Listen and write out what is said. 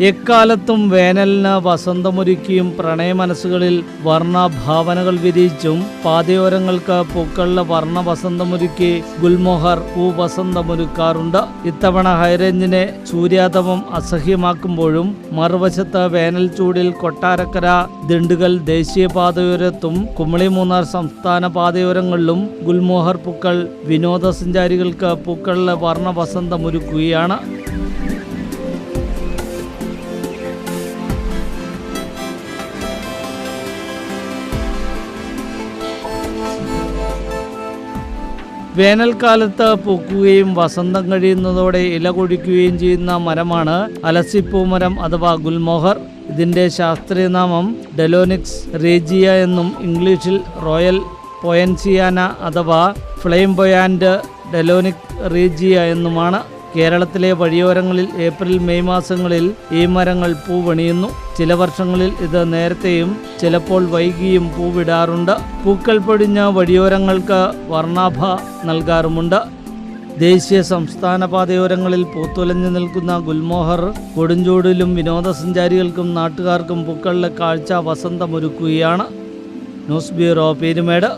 എക്കാലത്തും വേനലിന് വസന്തമൊരുക്കിയും പ്രണയമനസ്സുകളിൽ വർണഭാവനകൾ വിരിയിച്ചും പാതയോരങ്ങൾക്ക് പൂക്കളുടെ വർണ വസന്തമൊരുക്കി ഗുൽമോഹർ പൂവസന്തമൊരുക്കാറുണ്ട് ഇത്തവണ ഹൈറേഞ്ചിനെ സൂര്യാതപം അസഹ്യമാക്കുമ്പോഴും മറുവശത്ത് വേനൽ ചൂടിൽ കൊട്ടാരക്കര ദിണ്ടുകൽ ദേശീയപാതയോരത്തും കുമളി മൂന്നാർ സംസ്ഥാന പാതയോരങ്ങളിലും ഗുൽമോഹർ പൂക്കൾ വിനോദസഞ്ചാരികൾക്ക് പൂക്കളിലെ വർണ വസന്തമൊരുക്കുകയാണ് വേനൽക്കാലത്ത് പൂക്കുകയും വസന്തം കഴിയുന്നതോടെ ഇല കൊഴിക്കുകയും ചെയ്യുന്ന മരമാണ് അലസിപ്പൂമരം അഥവാ ഗുൽമോഹർ. ഇതിന്റെ ശാസ്ത്രീയനാമം ഡെലോനിക്സ് റേജിയ എന്നും ഇംഗ്ലീഷിൽ റോയൽ പൊയൻസിയാന അഥവാ ഫ്ലെയിം പൊയാൻഡ് ഡെലോനിക് റേജിയ എന്നുമാണ് കേരളത്തിലെ വഴിയോരങ്ങളിൽ ഏപ്രിൽ മെയ് മാസങ്ങളിൽ ഈ മരങ്ങൾ പൂവണിയുന്നു ചില വർഷങ്ങളിൽ ഇത് നേരത്തെയും ചിലപ്പോൾ വൈകിയും പൂവിടാറുണ്ട് പൂക്കൾ പൊടിഞ്ഞ വഴിയോരങ്ങൾക്ക് വർണാഭ നൽകാറുമുണ്ട്. ദേശീയ സംസ്ഥാന പാതയോരങ്ങളിൽ പൂത്തുലഞ്ഞു നിൽക്കുന്ന ഗുൽമോഹർ കൊടുഞ്ചൂടിലും വിനോദസഞ്ചാരികൾക്കും നാട്ടുകാർക്കും പൂക്കളുടെ കാഴ്ച വസന്തമൊരുക്കുകയാണ്. News bureau Peermade.